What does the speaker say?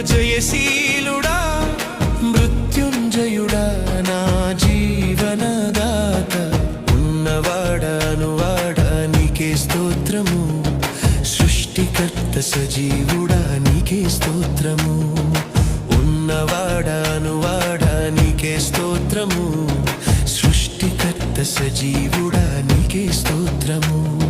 జయశీలుడా మృత్యుంజయుడా నా జీవనదాత. ఉన్నవాడానువాడ నీకే స్తోత్రము సృష్టికర్త సజీవుడా నీకే స్తోత్రము. ఉన్నవాడానువాడ నీకే స్తోత్రము సృష్టికర్త సజీవుడా నీకే స్తోత్రము.